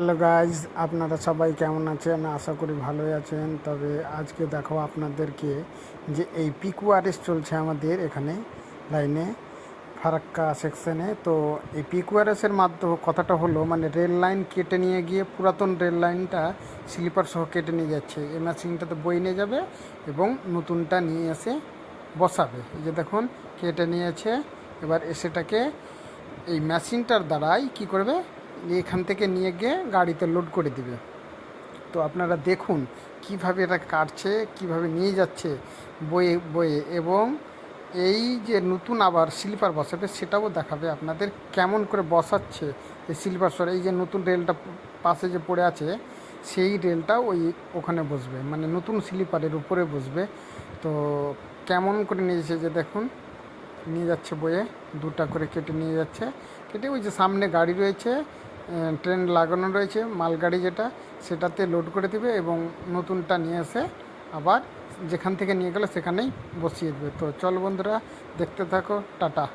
Hello guys আপনারা সবাই কেমন আছেন? আশা করি ভালোই আছেন। তবে আজকে দেখো আপনাদেরকে যে এই পিকুয়ারেস চলছে আমাদের এখানে লাইনে ফারাক্কা সেকশনে তো এই পিকুয়ারেসের মাধ্যমে কথাটা হলো মানে রেল লাইন কেটে নিয়ে গিয়ে পুরাতন রেল লাইনটা স্লিপার সহ কেটে নিয়ে যাচ্ছে। এই মেশিনটাতে বই নিয়ে যাবে এবং নতুনটা নিয়ে এসে বসাবে। এই যে দেখুন, কেটে নিয়েছে। এবার এসেটাকে এই মেশিনটার দ্বারাই কি করবে? এখান থেকে নিয়ে গিয়ে গাড়িতে লোড করে দিবে। তো আপনারা দেখুন কীভাবে এটা কাটছে, কীভাবে নিয়ে যাচ্ছে বয়ে বয়ে এবং এই যে নতুন আবার স্লিপার বসাবে সেটাও দেখাবে আপনাদের কেমন করে বসাচ্ছে এই স্লিপার সরে এই যে নতুন রেলটা পাশে যে পড়ে আছে, সেই রেলটা ওই ওখানে বসবে মানে নতুন স্লিপারের উপরে বসবে। তো কেমন করে নিয়ে যাচ্ছে যে দেখুন, নিয়ে যাচ্ছে বয়ে দুটা করে কেটে নিয়ে যাচ্ছে। কেটে ওই যে সামনে গাড়ি রয়েছে ট্রেন লাগানো রয়েছে, মালগাড়ি যেটা, সেটাতে লোড করে দেবে এবং নতুনটা নিয়ে এসে আবার যেখান থেকে নিয়ে গেলে সেখানেই বসিয়ে দেবে। তো চল বন্ধুরা, দেখতে থাকো, টাটা।